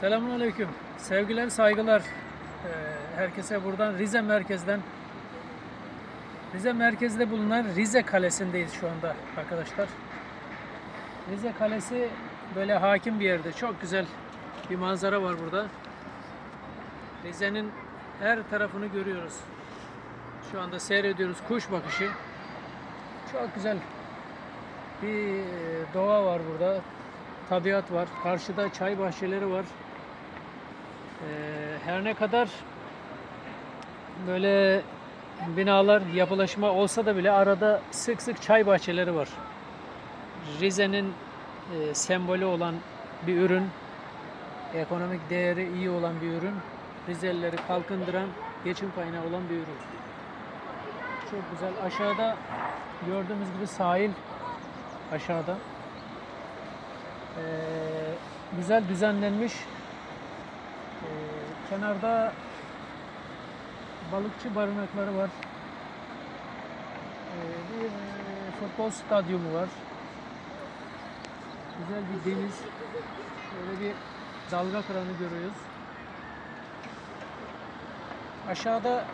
Selamünaleyküm. Sevgiler, saygılar. Ee, herkese buradan Rize merkezden Rize merkezde bulunan Rize Kalesi'ndeyiz şu anda arkadaşlar. Rize Kalesi böyle hakim bir yerde. Çok güzel bir manzara var burada. Rize'nin her tarafını görüyoruz. Şu anda seyrediyoruz kuş bakışı. Çok güzel bir doğa var burada. Tabiat var. Karşıda çay bahçeleri var. Ee, her ne kadar böyle binalar, yapılaşma olsa da bile arada sık sık çay bahçeleri var. Rize'nin e, sembolü olan bir ürün, ekonomik değeri iyi olan bir ürün, Rizelileri kalkındıran, geçim kaynağı olan bir ürün. Çok güzel. Aşağıda gördüğümüz gibi sahil aşağıda. Ee, güzel düzenlenmiş. Ee, kenarda balıkçı barınakları var. Ee, bir e, futbol stadyumu var. Güzel bir deniz. Böyle bir dalga kıranı görüyoruz. Aşağıda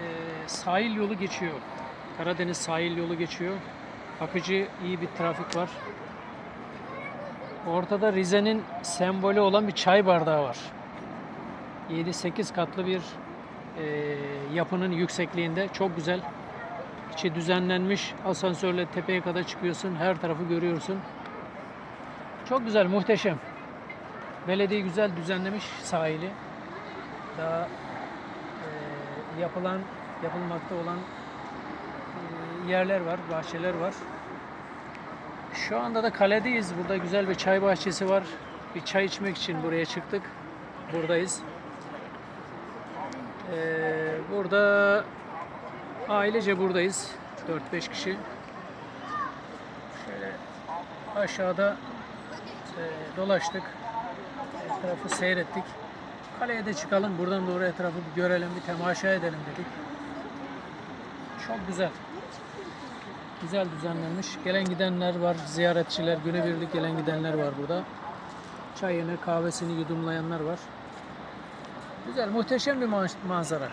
e, sahil yolu geçiyor. Karadeniz sahil yolu geçiyor. Akıcı iyi bir trafik var. Ortada Rize'nin sembolü olan bir çay bardağı var. 7-8 katlı bir e, yapının yüksekliğinde. Çok güzel. İçi düzenlenmiş. Asansörle tepeye kadar çıkıyorsun. Her tarafı görüyorsun. Çok güzel, muhteşem. Belediye güzel düzenlemiş sahili. Daha e, yapılan, yapılmakta olan e, yerler var, bahçeler var. Şu anda da kaledeyiz. Burada güzel bir çay bahçesi var. Bir çay içmek için buraya çıktık. Buradayız. Ee, burada ailece buradayız. 4-5 kişi. Şöyle aşağıda e, dolaştık. Etrafı seyrettik. Kaleye de çıkalım. Buradan doğru etrafı bir görelim, bir temaşa edelim dedik. Çok güzel. Güzel düzenlenmiş. Gelen gidenler var, ziyaretçiler, günübirlik gelen gidenler var burada. Çayını, kahvesini yudumlayanlar var. Güzel, muhteşem bir ma- manzara.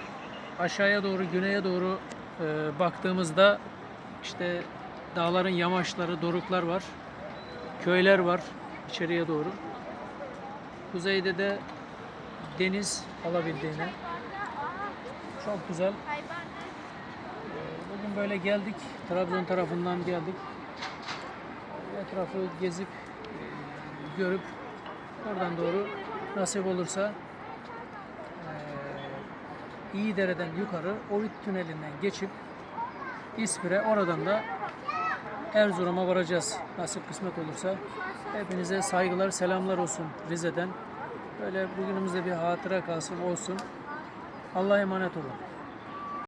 Aşağıya doğru, güneye doğru e, baktığımızda işte dağların yamaçları, doruklar var. Köyler var içeriye doğru. Kuzeyde de deniz alabildiğine. Çok güzel. Bugün böyle geldik. Trabzon tarafından geldik. Etrafı gezip e, görüp oradan doğru nasip olursa e, İyidere'den yukarı Ovid Tüneli'nden geçip İspire oradan da Erzurum'a varacağız. Nasip kısmet olursa. Hepinize saygılar, selamlar olsun Rize'den. Böyle bugünümüzde bir hatıra kalsın olsun. Allah'a emanet olun.